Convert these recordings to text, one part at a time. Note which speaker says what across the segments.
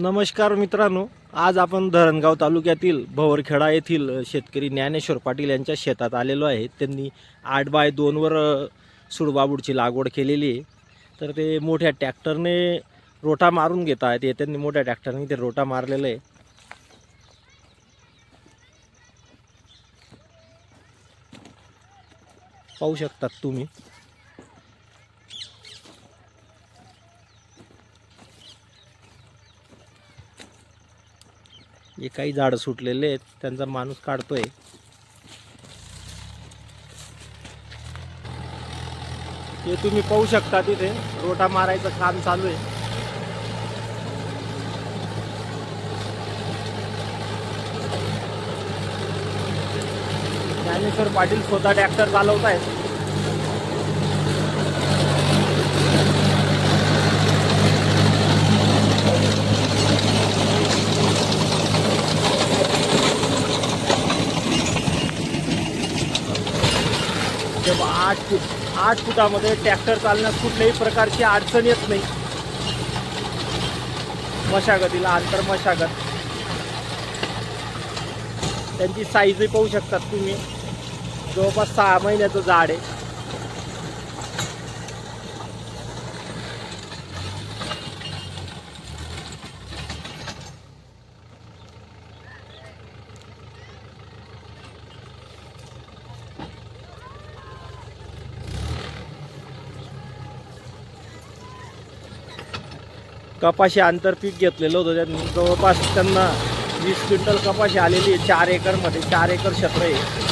Speaker 1: नमस्कार मित्रांनो आज आपण धरणगाव तालुक्यातील भवरखेडा येथील शेतकरी ज्ञानेश्वर पाटील यांच्या शेतात आलेलो आहे. त्यांनी आठ बाय दोनवर सुडबाबूडची लागवड केलेली आहे. तर ते मोठ्या ट्रॅक्टरने रोटा मारून घेत आहेत. हे त्यांनी मोठ्या ट्रॅक्टरने ते रोटा मारलेलं आहे. पाहू शकतात तुम्ही. जे काही झाडं सुटलेले आहेत त्यांचा माणूस काढतोय. हे तुम्ही पाहू शकता तिथे रोटा मारायचं काम चालू आहे. ज्ञानेश्वर पाटील स्वतः ट्रॅक्टर चालवत आहेत आठ फूट आठ फुटामध्ये ट्रॅक्टर चालण्यास कुठल्याही प्रकारची अडचण येत नाही. मशागतीला आंतर मशागत. त्यांची साईजही पाहू शकतात तुम्ही. जवळपास सहा महिन्याचं झाड आहे. कपाशी आंतरपीक घेतलेलं होतं त्यात जवळपास त्यांना वीस क्विंटल कपाशी आलेली आहे चार एकरमध्ये चार एकर क्षेत्र आहे.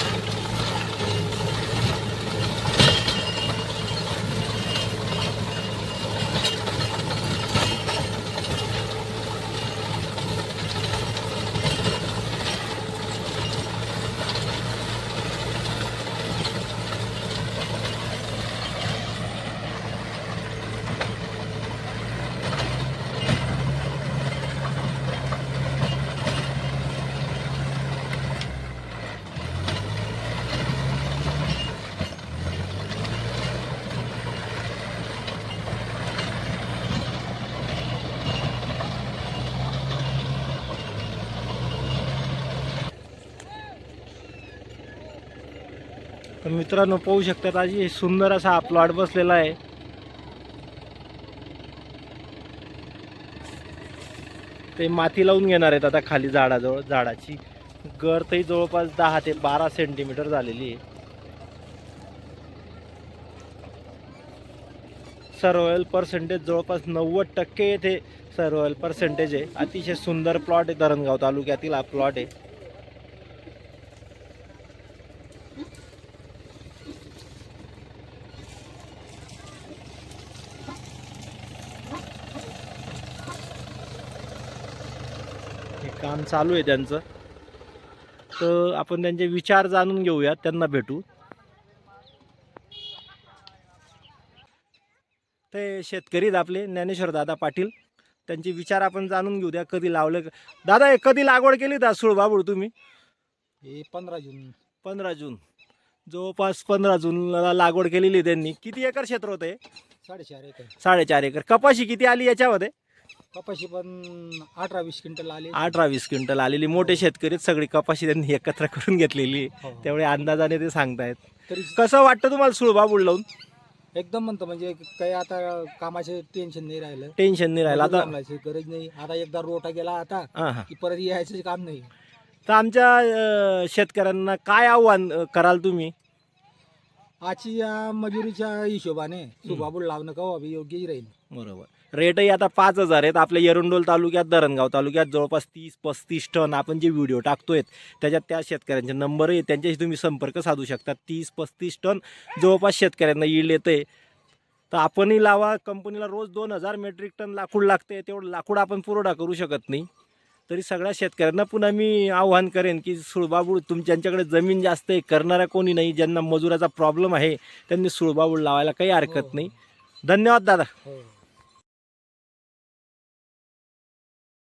Speaker 1: तर मित्रांनो पाहू शकतात आज सुंदर असा हा प्लॉट बसलेला आहे. ते माती लावून घेणार आहेत आता खाली झाडाजवळ झाडाची. गर्तही जवळपास दहा ते बारा सेंटीमीटर झालेली आहे. सर्वायल पर्सेंटेज जवळपास नव्वद टक्के येथे सर्वायल पर्सेंटेज आहे. अतिशय सुंदर प्लॉट आहे धरणगाव तालुक्यातील हा प्लॉट आहे. हे काम चालू आहे त्यांचं. तर आपण त्यांचे विचार जाणून घेऊयात त्यांना भेटू. ते शेतकरी आपले ज्ञानेश्वर दादा पाटील. त्यांचे विचार आपण जाणून घेऊ द्या कधी लावले. दादा हे कधी लागवड केली दा सुळबाबूळ तुम्ही?
Speaker 2: हे पंधरा जून.
Speaker 1: पंधरा जून. जवळपास पंधरा जूनला लागवड केलेली आहे त्यांनी. किती एकर क्षेत्र होतं
Speaker 2: साडेचार एकर.
Speaker 1: साडेचार एकर. कपाशी किती आली याच्यामध्ये?
Speaker 2: कपाशी पण अठरा वीस क्विंटल आले.
Speaker 1: अठरा वीस क्विंटल आलेली. मोठे शेतकरी आहेत, सगळी कपाशी त्यांनी एकत्र करून घेतलेली. आहे.
Speaker 2: हो, हो.
Speaker 1: त्यामुळे अंदाजाने ते सांगतायत.
Speaker 2: तरी
Speaker 1: कसं वाटतं तुम्हाला सुळबाबूळ लावून?
Speaker 2: एकदम म्हणतो म्हणजे काही आता कामाचे टेन्शन नाही राहिलं.
Speaker 1: टेन्शन नाही राहिलं. आता
Speaker 2: गरज नाही. आता एकदा रोटा गेला आता
Speaker 1: हां हां.
Speaker 2: की परत यायचं काम नाही.
Speaker 1: तर आमच्या अं, शेतकऱ्यांना काय आव्हान अं, कराल तुम्ही?
Speaker 2: आजची या मजुरीच्या हिशोबाने सुबाबूड लावणं का हवी योग्यही राहील.
Speaker 1: बरोबर. रेटही आता पाच हजार आहेत. आपल्या एरंडोल तालुक्यात धरणगाव तालुक्यात जवळपास तीस पस्तीस टन आपण जे व्हिडिओ टाकतोय त्याच्यात त्या शेतकऱ्यांचे नंबर आहे त्यांच्याशी तुम्ही संपर्क साधू शकता तीस पस्तीस टन जवळपास शेतकऱ्यांना येईल येते तर आपणही लावा. कंपनीला रोज दोन हजार मेट्रिक टन लाकूड लागते तेवढं लाकूड आपण पुरवठा करू शकत नाही. तरी सगळ्या शेतकऱ्यांना पुन्हा मी आव्हान करेन की सुळबाबूळ तुमच्यांच्याकडे जमीन जास्त आहे करणारा कोणी नाही ज्यांना मजुराचा प्रॉब्लेम आहे त्यांनी सुळबाबूळ लावायला काही हरकत
Speaker 2: हो.
Speaker 1: नाही. धन्यवाद दादा.
Speaker 2: हो.